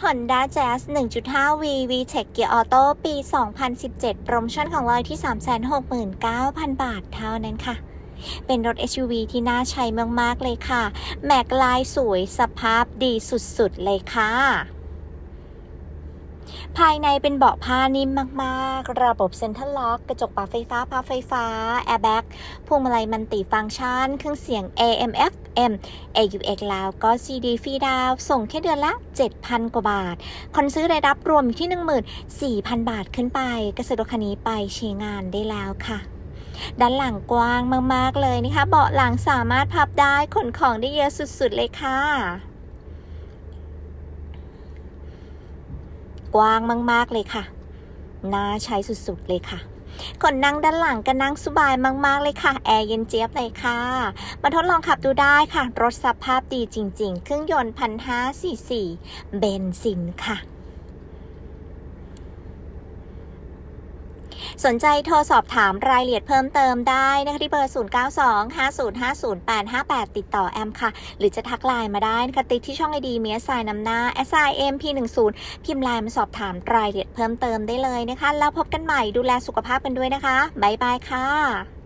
Honda Jazz 1.5V VTEC Gear Auto ปี 2017 โปรโมชั่นของเราที่ 369,000 บาทเท่านั้นค่ะเป็นรถ SUV ที่น่าใช้มาก ๆ เลยค่ะ แม็กลายสวยสภาพดีสุด ๆ เลยค่ะ ภายในเป็นเบาะผ้านิ่มมาก ๆ ระบบเซ็นทรัลล็อก กระจกปรับไฟฟ้าพับไฟฟ้า แอร์แบ็กพวงมาลัยมันติฟังก์ชัน เครื่องเสียง AM FM AUX แล้วก็ CD ฟรีดาวน์ส่งแค่เดือนละ 7,000 กว่าบาท คนซื้อได้รับรวมอยู่ที่ 14,000 บาทขึ้นไปก็ซื้อรถคันนี้ไปใช้งานได้แล้วค่ะด้านหลังกว้างมาก ๆ เลยนะคะ เบาะหลังสามารถพับได้ขนของได้เยอะสุด ๆ เลยค่ะ กว้างมาก ๆ เลยค่ะ น่าใช้สุด ๆ เลยค่ะคนนั่งด้านหลังก็นั่งสบายมาก ๆ เลยค่ะ แอร์เย็นเจี๊ยบเลยค่ะ มาทดลองขับดูได้ค่ะ รถสภาพดีจริง ๆ เครื่องยนต์พันห้าสี่สี่เบนซินค่ะ สนใจโทรสอบถามรายละเอียดเพิ่มเติมได้นะคะที่เบอร์ 0925050858ติดต่อแอมค่ะ หรือจะทักไลน์มาได้นะคะติดที่ช่องไอดีเมียสายนำหน้า s i m p 1 0พิมพ์ไลน์มาสอบถามรายละเอียดเพิ่มเติมได้เลยนะคะ แล้วพบกันใหม่ดูแลสุขภาพกันด้วยนะคะบ๊ายบายค่ะ